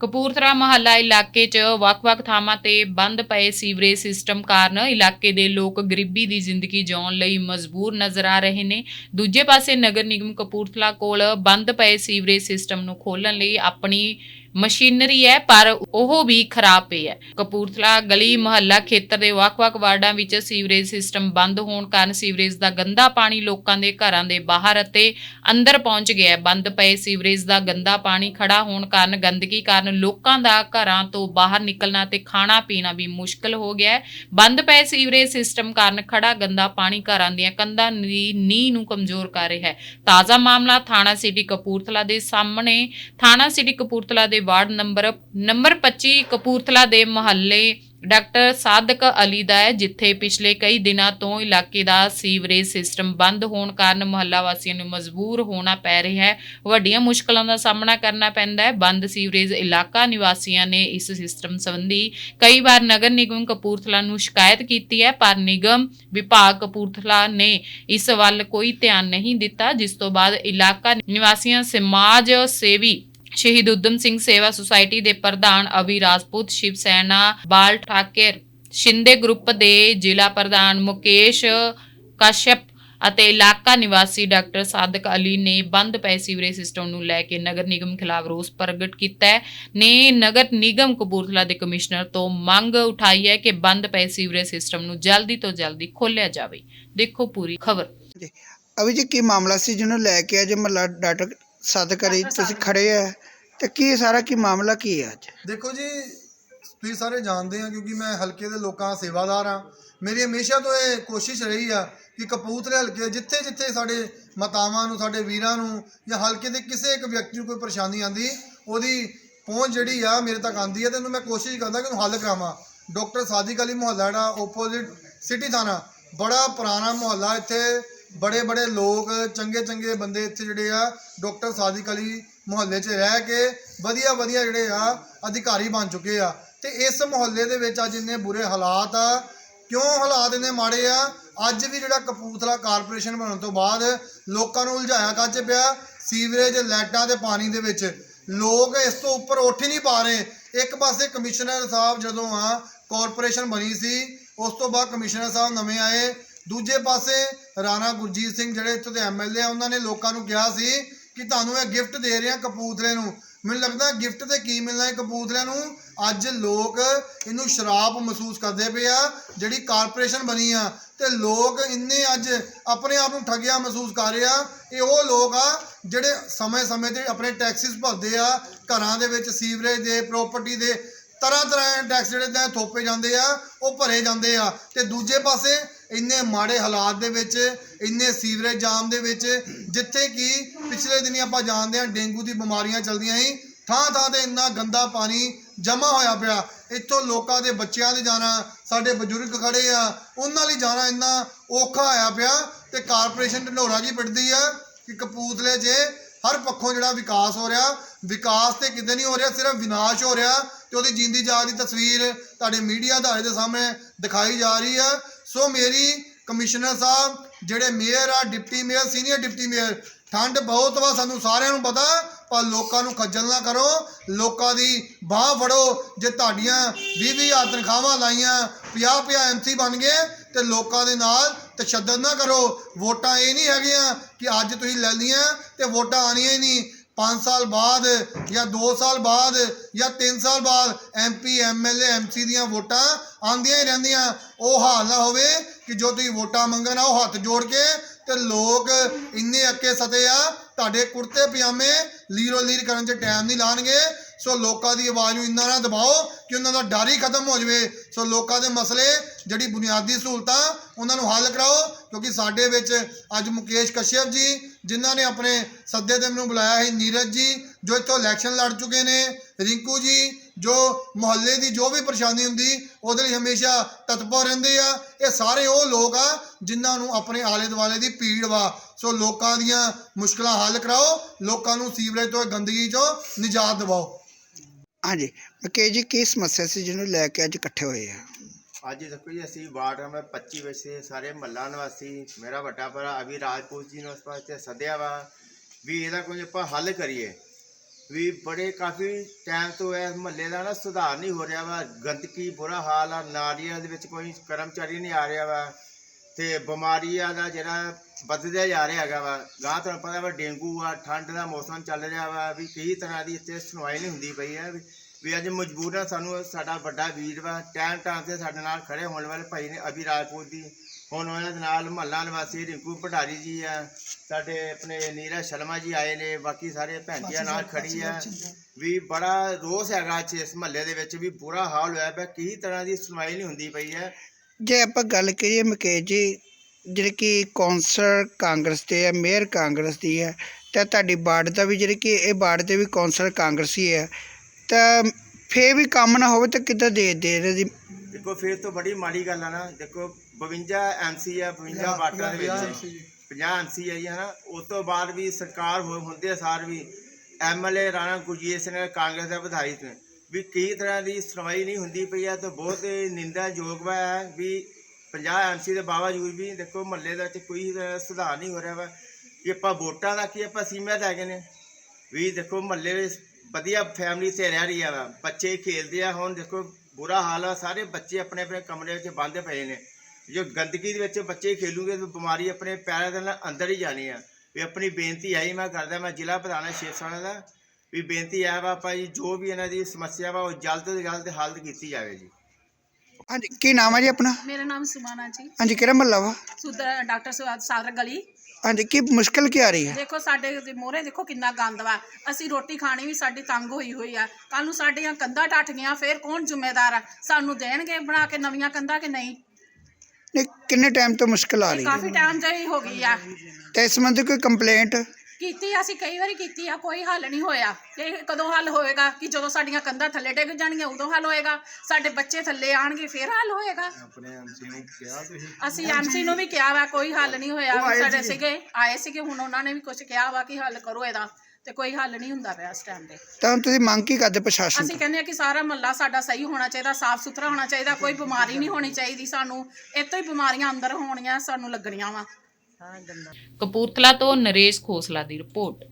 ਕਪੂਰਥਲਾ ਮਹੱਲਾ ਇਲਾਕੇ 'ਚ ਵੱਖ-ਵੱਖ ਥਾਵਾਂ ਤੇ ਬੰਦ ਪਏ ਸੀਵਰੇਜ ਸਿਸਟਮ ਕਾਰਨ ਇਲਾਕੇ ਦੇ ਲੋਕ ਗਰੀਬੀ ਦੀ ਜ਼ਿੰਦਗੀ ਜਿਉਣ ਲਈ ਮਜਬੂਰ ਨਜ਼ਰ ਆ ਰਹੇ ਨੇ। ਦੂਜੇ ਪਾਸੇ ਨਗਰ ਨਿਗਮ ਕਪੂਰਥਲਾ ਕੋਲ ਬੰਦ ਪਏ ਸੀਵਰੇਜ ਸਿਸਟਮ ਨੂੰ ਖੋਲ੍ਹਣ ਲਈ ਆਪਣੀ ਮਸ਼ੀਨਰੀ ਹੈ, ਪਰ ਉਹ ਵੀ ਖਰਾਬ ਪਈ ਹੈ। ਕਪੂਰਥਲਾ, ਗਲੀ, ਮੁਹੱਲਾ ਖੇਤਰ ਦੇ ਵੱਖ-ਵੱਖ ਵਾਰਡਾਂ ਵਿੱਚ ਸੀਵਰੇਜ ਸਿਸਟਮ ਬੰਦ ਹੋਣ ਕਾਰਨ ਸੀਵਰੇਜ ਦਾ ਗੰਦਾ ਪਾਣੀ ਲੋਕਾਂ ਦੇ ਘਰਾਂ ਦੇ ਬਾਹਰ ਅਤੇ ਅੰਦਰ ਪਹੁੰਚ ਗਿਆ ਹੈ। ਬੰਦ ਪਏ ਸੀਵਰੇਜ ਦਾ ਗੰਦਾ ਪਾਣੀ ਖੜਾ ਹੋਣ ਕਾਰਨ, ਗੰਦਗੀ ਕਾਰਨ ਲੋਕਾਂ ਦਾ ਘਰਾਂ ਤੋਂ ਬਾਹਰ ਨਿਕਲਣਾ ਤੇ ਖਾਣਾ ਪੀਣਾ ਵੀ ਮੁਸ਼ਕਲ ਹੋ ਗਿਆ ਹੈ। ਬੰਦ ਪਏ ਸੀਵਰੇਜ ਸਿਸਟਮ ਕਾਰਨ ਖੜਾ ਗੰਦਾ ਪਾਣੀ ਘਰਾਂ ਦੀਆਂ ਕੰਧਾਂ ਦੀ ਨੀਂਹ ਨੂੰ ਕਮਜ਼ੋਰ ਕਰ ਰਿਹਾ ਹੈ। ਤਾਜ਼ਾ ਮਾਮਲਾ ਥਾਣਾ ਸਿਟੀ ਕਪੂਰਥਲਾ ਦੇ ਸਾਹਮਣੇ। ਥਾਣਾ ਸਿਟੀ ਕਪੂਰਥਲਾ ਦੇ ਵਾਰਡ ਨੰਬਰ ਨੰਬਰ 25 ਕਪੂਰਥਲਾ ਦੇ ਮੁਹੱਲੇ ਡਾਕਟਰ ਸਾਦਕ ਅਲੀ ਦਾ ਹੈ, ਜਿੱਥੇ ਪਿਛਲੇ ਕਈ ਦਿਨਾਂ ਤੋਂ ਇਲਾਕੇ ਦਾ ਸੀਵਰੇਜ ਸਿਸਟਮ ਬੰਦ ਹੋਣ ਕਾਰਨ ਮੁਹੱਲਾ ਵਾਸੀਆਂ ਨੂੰ ਮਜਬੂਰ ਹੋਣਾ ਪੈ ਰਿਹਾ ਹੈ। ਵੱਡੀਆਂ ਮੁਸ਼ਕਲਾਂ ਦਾ ਸਾਹਮਣਾ ਕਰਨਾ ਪੈਂਦਾ ਹੈ। ਬੰਦ ਸੀਵਰੇਜ ਇਲਾਕਾ ਨਿਵਾਸੀਆਂ ਨੇ ਇਸ ਸਿਸਟਮ ਸੰਬੰਧੀ ਕਈ ਵਾਰ ਨਗਰ ਨਿਗਮ ਕਪੂਰਥਲਾ ਨੂੰ ਸ਼ਿਕਾਇਤ ਕੀਤੀ ਹੈ, ਪਰ ਨਿਗਮ ਵਿਭਾਗ ਕਪੂਰਥਲਾ ਨੇ ਇਸ ਵੱਲ ਕੋਈ ਧਿਆਨ ਨਹੀਂ ਦਿੱਤਾ, ਜਿਸ ਤੋਂ ਬਾਅਦ ਇਲਾਕਾ ਨਿਵਾਸੀਆਂ ਸਮਾਜ ਸੇਵੀ ਸ਼ਹੀਦ ਉਦਮ ਸਿੰਘ ਸੇਵਾ ਸੁਸਾਇਟੀ ਦੇ ਪ੍ਰਧਾਨ ਅਵੀ ਰਾਜਪੂਤ, ਸ਼ਿਵ ਸੈਨਾ, ਬਾਲ ਠਾਕਰ, ਸ਼ਿੰਦੇ ਗਰੁੱਪ ਦੇ ਜ਼ਿਲ੍ਹਾ ਪ੍ਰਧਾਨ ਮੁਕੇਸ਼ ਕਸ਼ਯਪ ਅਤੇ ਇਲਾਕਾ ਨਿਵਾਸੀ ਡਾਕਟਰ ਸਾਦਕ ਅਲੀ ਨੇ ਬੰਦ ਪਏ ਸੀਵਰੇਜ ਸਿਸਟਮ ਨੂੰ ਲੈ ਕੇ ਨਗਰ ਨਿਗਮ ਖਿਲਾਫ ਰੋਸ ਪ੍ਰਗਟ ਕੀਤਾ ਹੈ। ਨੇ ਨਗਰ ਨਿਗਮ ਕਪੂਰਥਲਾ ਦੇ ਕਮਿਸ਼ਨਰ ਤੋਂ ਮੰਗ ਉਠਾਈ ਹੈ ਕਿ ਬੰਦ ਪਏ ਸੀਵਰੇਜ ਸਿਸਟਮ ਨੂੰ ਜਲਦੀ ਤੋਂ ਜਲਦੀ ਖੋਲ੍ਹਿਆ ਜਾਵੇ। ਦੇਖੋ ਪੂਰੀ ਖਬਰ। ਅਭੀ ਜੀ, ਕੀ ਮਾਮਲਾ ਸੀ ਜਿਹਨੂੰ ਲੈ ਕੇ ਅੱਜ ਮਹੱਲਾ ਡਾਕਟਰ ਸਦਕਰੀ ਤੁਸੀਂ ਖੜੇ ਆ ਤੇ ਕੀ ਸਾਰਾ ਕੀ ਮਾਮਲਾ ਕੀ ਹੈ ਅੱਜ? ਦੇਖੋ ਜੀ ਤੁਸੀਂ ਸਾਰੇ ਜਾਣਦੇ ਆ ਕਿਉਂਕਿ ਮੈਂ ਹਲਕੇ ਦੇ ਲੋਕਾਂ ਦਾ ਸੇਵਾਦਾਰ ਆ। ਮੇਰੀ ਹਮੇਸ਼ਾ ਤੋਂ ਇਹ ਕੋਸ਼ਿਸ਼ ਰਹੀ ਆ ਕਿ ਕਪੂਰਥਲੇ ਹਲਕੇ ਜਿੱਥੇ ਜਿੱਥੇ ਸਾਡੇ ਮਾਤਾਵਾਂ ਨੂੰ ਸਾਡੇ ਵੀਰਾਂ ਨੂੰ ਜਾਂ ਹਲਕੇ ਦੇ ਕਿਸੇ ਇੱਕ ਵਿਅਕਤੀ ਨੂੰ ਕੋਈ ਪਰੇਸ਼ਾਨੀ ਆਂਦੀ ਉਹਦੀ ਪਹੁੰਚ ਜਿਹੜੀ ਆ ਮੇਰੇ ਤੱਕ ਆਂਦੀ ਹੈ ਤੇ ਉਹਨੂੰ ਮੈਂ ਕੋਸ਼ਿਸ਼ ਕਰਦਾ ਕਿ ਉਹਨੂੰ ਹੱਲ ਕਰਾਵਾਂ। ਡਾਕਟਰ ਸਾਦਿਕ ਅਲੀ ਮੁਹੱਲਾ ਜਿਹੜਾ ਆਪੋਜ਼ਿਟ ਸਿਟੀ ਥਾਣਾ ਬੜਾ ਪੁਰਾਣਾ ਮੁਹੱਲਾ ਇੱਥੇ ਬੜੇ ਬੜੇ ਲੋਕ ਚੰਗੇ ਚੰਗੇ ਬੰਦੇ ਇੱਥੇ ਜਿਹੜੇ ਆ, ਡਾਕਟਰ ਸਾਦਿਕ ਅਲੀ ਮੁਹੱਲੇ 'ਚ ਰਹਿ ਕੇ ਵਧੀਆ ਵਧੀਆ ਜਿਹੜੇ ਆ, ਅਧਿਕਾਰੀ ਬਣ ਚੁੱਕੇ ਆ। ਤੇ ਇਸ ਮੁਹੱਲੇ ਦੇ ਵਿੱਚ ਅੱਜ ਇੰਨੇ ਬੁਰੇ ਹਾਲਾਤ ਆ। ਕਿਉਂ ਹਾਲਾਤ ਇੰਨੇ ਮਾੜੇ ਆ? ਅੱਜ ਵੀ ਜਿਹੜਾ ਕਪੂਰਥਲਾ ਕਾਰਪੋਰੇਸ਼ਨ ਬਣਨ ਤੋਂ ਬਾਅਦ ਲੋਕਾਂ ਨੂੰ ਉਲਝਾਇਆ ਕੱਚ ਪਿਆ, ਸੀਵਰੇਜ ਲਾਈਟਾਂ ਦੇ ਪਾਣੀ ਦੇ ਵਿੱਚ। ਲੋਕ ਇਸ ਤੋਂ ਉੱਪਰ ਉੱਠ ਹੀ ਨਹੀਂ ਪਾ ਰਹੇ। ਇੱਕ ਪਾਸੇ ਕਮਿਸ਼ਨਰ ਸਾਹਿਬ ਜਦੋਂ ਆ, ਕਾਰਪੋਰੇਸ਼ਨ ਬਣੀ ਸੀ, ਉਸ ਤੋਂ ਬਾਅਦ ਕਮਿਸ਼ਨਰ ਸਾਹਿਬ ਨਵੇਂ ਆਏ। ਦੂਜੇ ਪਾਸੇ ਰਾਣਾ ਗੁਰਜੀਤ ਸਿੰਘ ਜਿਹੜੇ ਇੱਥੋਂ ਦੇ ਐਮਐਲਏ ਆ, ਉਹਨਾਂ ਨੇ ਲੋਕਾਂ ਨੂੰ ਕਿਹਾ ਸੀ ਕਿ ਤੁਹਾਨੂੰ ਇਹ ਗਿਫਟ ਦੇ ਰਹੇ ਆ ਕਪੂਰਥਲੇ ਨੂੰ। ਮੈਨੂੰ ਲੱਗਦਾ ਗਿਫਟ ਤੇ ਕੀ ਮਿਲਣਾ ਹੈ ਕਪੂਰਥਲੇ ਨੂੰ? ਅੱਜ ਲੋਕ ਇਹਨੂੰ ਸ਼ਰਾਪ ਮਹਿਸੂਸ ਕਰਦੇ ਪਏ ਆ, ਜਿਹੜੀ ਕਾਰਪੋਰੇਸ਼ਨ ਬਣੀ ਆ, ਤੇ ਲੋਕ ਇੰਨੇ ਅੱਜ ਆਪਣੇ ਆਪ ਨੂੰ ਠੱਗਿਆ ਮਹਿਸੂਸ ਕਰ ਰਹੇ ਆ। ਇਹ ਉਹ ਲੋਕ ਆ ਜਿਹੜੇ ਸਮੇਂ-ਸਮੇਂ ਤੇ ਆਪਣੇ ਟੈਕਸਿਸ ਭਰਦੇ ਆ, ਘਰਾਂ ਦੇ ਵਿੱਚ ਸੀਵਰੇਜ ਦੇ ਪ੍ਰਾਪਰਟੀ ਦੇ ਤਰ੍ਹਾਂ ਤਰ੍ਹਾਂ ਦੇ ਟੈਕਸ ਜਿਹੜੇ ਥੋਪੇ ਜਾਂਦੇ ਆ, ਉਹ ਭਰੇ ਜਾਂਦੇ ਆ। ਤੇ ਦੂਜੇ ਪਾਸੇ ਇੰਨੇ ਮਾੜੇ ਹਾਲਾਤ ਦੇ ਵਿੱਚ, ਇੰਨੇ ਸੀਵਰੇਜ ਜਾਮ ਦੇ ਵਿੱਚ, ਜਿੱਥੇ ਕਿ ਪਿਛਲੇ ਦਿਨੀ ਆਪਾਂ ਜਾਣਦੇ ਹਾਂ ਡੇਂਗੂ ਦੀ ਬਿਮਾਰੀਆਂ ਚੱਲਦੀਆਂ ਸੀ, ਥਾਂ ਥਾਂ ਤੇ ਇੰਨਾ ਗੰਦਾ ਪਾਣੀ ਜਮਾ ਹੋਇਆ ਪਿਆ। ਇੱਥੋਂ ਲੋਕਾਂ ਦੇ ਬੱਚਿਆਂ ਦੇ ਜਾਣਾ, ਸਾਡੇ ਬਜ਼ੁਰਗ ਖੜੇ ਆ, ਉਹਨਾਂ ਲਈ ਜਾਣਾ ਇੰਨਾ ਔਖਾ ਹੋਇਆ ਪਿਆ ਤੇ ਕਾਰਪੋਰੇਸ਼ਨ ਢੰਡੋਰਾ ਜੀ ਪਿੱਟਦੀ ਆ ਕਿ ਕਪੂਰਥਲੇ 'ਚ ਹਰ ਪੱਖੋਂ ਜਿਹੜਾ ਵਿਕਾਸ ਹੋ ਰਿਹਾ, ਵਿਕਾਸ ਤੇ ਕਿਤੇ ਨਹੀਂ ਹੋ ਰਿਹਾ, ਸਿਰਫ ਵਿਨਾਸ਼ ਹੋ ਰਿਹਾ ਤੇ ਉਹਦੀ ਜਿੰਦੀ ਜਾਗ ਦੀ ਤਸਵੀਰ ਤੁਹਾਡੇ ਮੀਡੀਆ ਅਦਾਰੇ ਦੇ ਸਾਹਮਣੇ ਦਿਖਾਈ ਜਾ ਰਹੀ ਆ। ਸੋ ਮੇਰੀ ਕਮਿਸ਼ਨਰ ਸਾਹਿਬ, ਜਿਹੜੇ ਮੇਅਰ ਆ, deputy mayor, senior deputy mayor, ਠੰਡ ਬਹੁਤ ਵਾ, ਸਾਨੂੰ ਸਾਰਿਆਂ ਨੂੰ ਪਤਾ, ਪਰ ਲੋਕਾਂ ਨੂੰ ਖੱਜਲ ਨਾ ਕਰੋ, ਲੋਕਾਂ ਦੀ ਬਾਹ ਫੜੋ, ਜੇ ਤੁਹਾਡੀਆਂ 20 20 ਤਨਖਾਹਾਂ ਲਾਈਆਂ 50 50 ਐਮਸੀ ਬਣ ਗਏ, ਤੇ ਲੋਕਾਂ ਦੇ ਨਾਲ ਤਸ਼ੱਦਦ ਨਾ ਕਰੋ। ਵੋਟਾਂ ਇਹ ਨਹੀਂ ਹੈਗੀਆਂ ਕਿ ਅੱਜ ਤੁਸੀਂ ਲੈ ਲਈਆਂ, ਤੇ ਵੋਟਾਂ ਆਣੀਆਂ ਹੀ ਨਹੀਂ। 5 ਸਾਲ ਬਾਅਦ ਜਾਂ 2 ਸਾਲ ਬਾਅਦ ਜਾਂ 3 ਸਾਲ ਬਾਅਦ ਐਮਪੀ ਐਮਐਲਏ ਐਮਸੀ ਦੀਆਂ ਵੋਟਾਂ ਆਉਂਦੀਆਂ ਹੀ ਰਹਿੰਦੀਆਂ। ਉਹ ਹਾਲ ਨਾ ਹੋਵੇ ਕਿ ਜੋ ਤੁਸੀਂ ਵੋਟਾਂ ਮੰਗਣ ਆਓ ਹੱਥ ਜੋੜ ਕੇ ਤੇ ਲੋਕ ਇੰਨੇ ਅੱਕੇ ਸਤੇ ਆ, ਤੁਹਾਡੇ ਕੁੜਤੇ ਪਜਾਮੇ ਲੀਰੋ ਲੀਰ ਕਰਨ 'ਚ ਟਾਈਮ ਨਹੀਂ ਲਾਣਗੇ। ਸੋ ਲੋਕਾਂ ਦੀ ਆਵਾਜ਼ ਨੂੰ ਇੰਨਾ ਨਾ ਦਬਾਓ ਕਿ ਉਹਨਾਂ ਦਾ ਡਰ ਹੀ ਖਤਮ ਹੋ ਜਾਵੇ। ਸੋ ਲੋਕਾਂ ਦੇ ਮਸਲੇ, ਜਿਹੜੀ ਬੁਨਿਆਦੀ ਸਹੂਲਤਾਂ, ਉਹਨਾਂ ਨੂੰ ਹੱਲ ਕਰਾਓ, ਕਿਉਂਕਿ ਸਾਡੇ ਵਿੱਚ ਅੱਜ ਮੁਕੇਸ਼ ਕਸ਼ਯਪ ਜੀ, ਜਿਨ੍ਹਾਂ ਨੇ ਆਪਣੇ ਸੱਦੇ ਤੇ ਮੈਨੂੰ ਬੁਲਾਇਆ ਸੀ, ਨੀਰਜ ਜੀ, ਜੋ ਇੱਥੋਂ ਇਲੈਕਸ਼ਨ ਲੜ ਚੁੱਕੇ ਨੇ, ਰਿੰਕੂ ਜੀ, ਜੋ ਮੁਹੱਲੇ ਦੀ ਜੋ ਵੀ ਪਰੇਸ਼ਾਨੀ ਹੁੰਦੀ, ਉਹਦੇ ਲਈ ਹਮੇਸ਼ਾ ਤਤਪਰ ਰਹਿੰਦੇ ਆ। ਇਹ ਸਾਰੇ ਉਹ ਲੋਕ ਆ, ਜਿਨ੍ਹਾਂ ਨੂੰ ਆਪਣੇ ਆਲੇ ਦੁਆਲੇ ਦੀ ਪੀੜ ਵਾ। ਸੋ ਲੋਕਾਂ ਦੀਆਂ ਮੁਸ਼ਕਲਾਂ ਹੱਲ ਕਰਾਓ, ਲੋਕਾਂ ਨੂੰ ਸੀਵਰੇਜ ਤੋਂ ਗੰਦਗੀ ਚੋਂ ਨਿਜਾਤ ਦਿਵਾਓ। ਹਾਂਜੀ। ਮਕੇ ਜੀ, ਕੀ ਸਮੱਸਿਆ ਸੀ ਜਿਹਨੂੰ ਲੈ ਕੇ ਅੱਜ ਇਕੱਠੇ ਹੋਏ ਆ? ਅੱਜ ਦੇਖੋ ਜੀ, ਅਸੀਂ ਵਾਰਡ ਨੰਬਰ 25 ਵਿੱਚ ਸੇ, ਸਾਰੇ ਮਹੱਲਾ ਨਿਵਾਸੀ, ਮੇਰਾ ਵੱਡਾ ਭਰਾ, ਅਭੀ ਰਾਜਪੂਤ ਜੀ ਨੂੰ ਉਸ ਪਾਸੇ ਸੱਦਿਆ ਵਾ ਵੀ ਇਹਦਾ ਕੋਈ ਆਪਾਂ ਹੱਲ ਕਰੀਏ। ਵੀ ਬੜੇ ਕਾਫੀ ਟਾਈਮ ਤੋਂ ਇਸ ਮਹੱਲੇ ਦਾ ਨਾ ਸੁਧਾਰ ਨਹੀਂ ਹੋ ਰਿਹਾ ਵਾ, ਗੰਦਗੀ, ਬੁਰਾ ਹਾਲ ਆ, ਨਾਲੀਆਂ ਦੇ ਵਿੱਚ ਕੋਈ ਕਰਮਚਾਰੀ ਨਹੀਂ ਆ ਰਿਹਾ ਵਾ। ਤੇ ਬਿਮਾਰੀਆਂ ਦਾ ਜਿਹੜਾ ਵੱਧਦਾ ਜਾ ਰਿਹਾ ਹੈਗਾ ਵਾ ਗਾਂ ਤੁਹਾਨੂੰ ਪਤਾ ਵਾ ਡੇਂਗੂ ਆ ਠੰਡ ਦਾ ਮੌਸਮ ਚੱਲ ਰਿਹਾ ਵਾ ਵੀ ਕਈ ਤਰ੍ਹਾਂ ਦੀ ਇੱਥੇ ਸੁਣਵਾਈ ਨਹੀਂ ਹੁੰਦੀ ਪਈ ਹੈ ਵੀ ਅੱਜ ਮਜਬੂਰਨ ਸਾਨੂੰ ਸਾਡਾ ਵੱਡਾ ਵੀਰ ਵਾ ਟਾਈਮ ਟਾਈਮ ਤੇ ਸਾਡੇ ਨਾਲ ਖੜੇ ਹੋਣ ਵਾਲੇ ਭਾਈ ਨੇ ਅਭੀ ਰਾਜਪੂਤ ਦੀ ਹੁਣ ਉਹਨਾਂ ਦੇ ਨਾਲ ਮਹੱਲਾ ਨਿਵਾਸੀ ਰਿੰਕੂ ਭਟਾਰੀ ਜੀ ਆ ਸਾਡੇ ਆਪਣੇ ਨੀਰਜ ਸ਼ਰਮਾ ਜੀ ਆਏ ਨੇ ਬਾਕੀ ਸਾਰੇ ਭੈਣ ਜੀਆਂ ਨਾਲ ਖੜੀ ਆ। ਵੀ ਬੜਾ ਰੋਸ ਹੈਗਾ ਇਸ ਮਹੱਲੇ ਦੇ ਵਿੱਚ ਵੀ ਬੁਰਾ ਹਾਲ ਹੋਇਆ ਪਿਆ ਕਈ ਤਰ੍ਹਾਂ ਦੀ ਸੁਣਵਾਈ ਨਹੀਂ ਹੁੰਦੀ ਪਈ ਹੈ ਜੇ ਆਪਾਂ ਗੱਲ ਕਰੀਏ ਮੁਕੇਸ਼ ਜੀ ਜਿਹੜੇ ਕਿ ਕੌਂਸਲਰ ਕਾਂਗਰਸ ਦੇ ਹੈ ਮੇਅਰ ਕਾਂਗਰਸ ਦੀ ਹੈ ਤੇ ਤੁਹਾਡੀ ਵਾਰਡ ਦਾ ਵੀ ਜਿਹੜੇ ਕਿ ਇਹ ਵਾਰਡ ਦੇ ਵੀ ਕੌਂਸਲਰ ਕਾਂਗਰਸੀ ਹੈ ਤਾਂ ਫੇਰ ਵੀ ਕੰਮ ਨਾ ਹੋਵੇ ਤਾਂ ਕਿੱਦਾਂ ਦੇ ਦੇ ਰਹੇ ਜੀ? ਦੇਖੋ ਫਿਰ ਤੋਂ ਬੜੀ ਮਾੜੀ ਗੱਲ ਆ ਨਾ ਦੇਖੋ 52 ਐਮਸੀ ਆ 52 ਵਾਟਾਂ ਦੇ ਵਿੱਚ। 50 ਐਮਸੀ ਹੈ ਜੀ ਹਨਾ ਉਸ ਤੋਂ ਬਾਅਦ ਵੀ ਸਰਕਾਰ ਹੋ- ਹੁੰਦੇ ਸਾਰ ਵੀ। ਐਮਐਲਏ ਰਾਣਾ ਗੁਰਜੀਤ ਸਿੰਘ ਕਾਂਗਰਸ ਦਾ ਵਿਧਾਇਕ ਵੀ ਕਈ ਤਰ੍ਹਾਂ ਦੀ ਸੁਣਵਾਈ ਨਹੀਂ ਹੁੰਦੀ ਪਈ ਆ ਤਾਂ ਬਹੁਤ ਨਿੰਦਾਯੋਗ ਵਾ ਹੈ ਵੀ 50 ਐਮਸੀ ਦੇ ਬਾਵਜੂਦ ਵੀ ਦੇਖੋ ਮਹੱਲੇ ਦਾ ਵਿੱਚ ਕੋਈ ਸੁਧਾਰ ਨਹੀਂ ਹੋ ਰਿਹਾ ਵਾ। ਕਿ ਆਪਾਂ ਵੋਟਾਂ ਦਾ ਕੀ ਆਪਾਂ ਸੀਮਤ ਹੈਗੇ ਨੇ? ਵੀ ਦੇਖੋ ਮਹੱਲੇ ਵਿੱਚ ਵਧੀਆ ਫੈਮਿਲੀ ਤੇ ਰਹਿ ਰਹੀ ਆ ਵਾ। ਬੱਚੇ ਖੇਡਦੇ ਆ, ਹੁਣ ਦੇਖੋ ਬੁਰਾ ਹਾਲ ਆ, ਸਾਰੇ ਬੱਚੇ ਆਪਣੇ ਆਪਣੇ ਕਮਰੇ ਵਿੱਚ ਬੰਦ ਪਏ ਨੇ। ਜੋ ਗੰਦਗੀ ਦੇ ਵਿੱਚ ਬੱਚੇ ਖੇਲੂਗੇ ਤਾਂ ਬਿਮਾਰੀ ਆਪਣੇ ਪੈਰਾਂ ਦੇ ਨਾਲ ਅੰਦਰ ਹੀ ਜਾਣੀ ਆ। ਵੀ ਆਪਣੀ ਬੇਨਤੀ ਆਈ ਮੈਂ ਕਰਦਾ, ਮੈਂ ਜ਼ਿਲ੍ਹਾ ਪ੍ਰਧਾਨ ਹਾਂ ਸ਼ੇਖ ਦਾ। ਵੀ ਬੇਨਤੀ ਆ ਵਾ ਭਾਈ ਜੋ ਵੀ ਇਹਨਾਂ ਦੀ ਸਮੱਸਿਆ ਵਾ ਉਹ ਜਲਦ ਤੋਂ ਜਲਦ ਹੱਲ ਕੀਤੀ ਜਾਵੇ ਜੀ। ਹਾਂਜੀ ਕੀ ਨਾਮ ਹੈ ਜੀ ਆਪਣਾ? ਮੇਰਾ ਨਾਮ ਸੁਮਾਨਾ ਜੀ। ਹਾਂਜੀ ਕਿਹੜਾ ਮਹੱਲਾ ਵਾ? ਸੁਦਰ ਡਾਕਟਰ ਸੁਆਦ ਸਾਦਰ ਗਲੀ। ਹਾਂਜੀ ਕੀ ਮੁਸ਼ਕਲ ਕੀ ਆ ਰਹੀ ਹੈ? ਦੇਖੋ ਸਾਡੇ ਮੋਹਰੇ ਦੇਖੋ ਕਿੰਨਾ ਗੰਦ ਵਾ। ਅਸੀਂ ਰੋਟੀ ਖਾਣੀ ਵੀ ਸਾਡੀ ਤੰਗ ਹੋਈ ਹੋਈ ਆ। ਕੱਲ ਨੂੰ ਸਾਡੀਆਂ ਕੰਧਾਂ ਟੱਟ ਗਈਆਂ ਫੇਰ ਕੌਣ ਜ਼ਿੰਮੇਦਾਰ ਆ? ਸਾਨੂੰ ਦੇਣਗੇ ਬਣਾ ਕੇ ਨਵੀਆਂ ਕੰਧਾਂ ਕਿ ਨਹੀਂ? ਨਹੀਂ ਕਿੰਨੇ ਟਾਈਮ ਤੋਂ ਮੁਸ਼ਕਲ ਆ ਰਹੀ ਹੈ? ਕਾਫੀ ਟਾਈਮ ਜਾਈ ਹੋ ਗਈ ਆ। ਤੇ ਇਸ ਸੰਬੰਧੀ ਕੋਈ ਕੰਪਲੇਂਟ ਕੀਤੀ ਅਸੀਂ ਕਈ ਵਾਰੀ ਕੀਤੀ ਆ ਕੋਈ ਹੱਲ ਨਹੀਂ ਹੋਇਆ। ਇਹ ਕਦੋਂ ਹੱਲ ਹੋਏਗਾ ਕਿ ਜਦੋਂ ਸਾਡੀਆਂ ਕੰਧਾਂ ਥੱਲੇ ਡਿੱਗ ਜਾਣਗੀਆਂ ਉਦੋਂ ਹੱਲ ਹੋਏਗਾ? ਸਾਡੇ ਬੱਚੇ ਥੱਲੇ ਆਣਗੇ ਫੇਰ ਹੱਲ ਹੋਏਗਾ? ਆਪਣੇ ਐਮਸੀ ਨੂੰ ਕਿਹਾ ਤੁਸੀਂ? ਅਸੀਂ ਐਮਸੀ ਨੂੰ ਵੀ ਕਿਹਾ ਵਾ ਕੋਈ ਹੱਲ ਨਹੀਂ ਹੋਇਆ। ਸਾਡੇ ਸੀਗੇ? ਆਏ ਸੀਗੇ ਹੁਣ ਉਹਨਾਂ ਨੇ ਵੀ ਕੁਝ ਕਿਹਾ ਵਾ ਕਿ ਹੱਲ ਕਰੋ ਇਹਦਾ ਤੇ ਕੋਈ ਹੱਲ ਨਹੀਂ ਹੁੰਦਾ ਪਿਆ ਇਸ ਟਾਈਮ ਤੇ। ਤਾਂ ਤੁਸੀਂ ਮੰਗ ਕੀ ਕਰਦੇ ਪ੍ਰਸ਼ਾਸਨ ਅਸੀਂ ਤੋਂ? ਕਹਿੰਦੇ ਆ ਕਿ ਸਾਰਾ ਮਹੱਲਾ ਸਾਡਾ ਸਹੀ ਹੋਣਾ ਚਾਹੀਦਾ ਸਾਫ਼ ਸੁਥਰਾ ਹੋਣਾ ਚਾਹੀਦਾ ਕੋਈ ਬਿਮਾਰੀ ਨਹੀਂ ਹੋਣੀ ਚਾਹੀਦੀ ਸਾਨੂੰ। ਇੱਥੋਂ ਹੀ ਬਿਮਾਰੀਆਂ ਅੰਦਰ ਹੋਣੀਆਂ ਸਾਨੂੰ ਲੱਗਣੀਆਂ ਵਾ। ਕਪੂਰਥਲਾ ਤੋਂ ਨਰੇਸ਼ ਖੋਸਲਾ ਦੀ ਰਿਪੋਰਟ।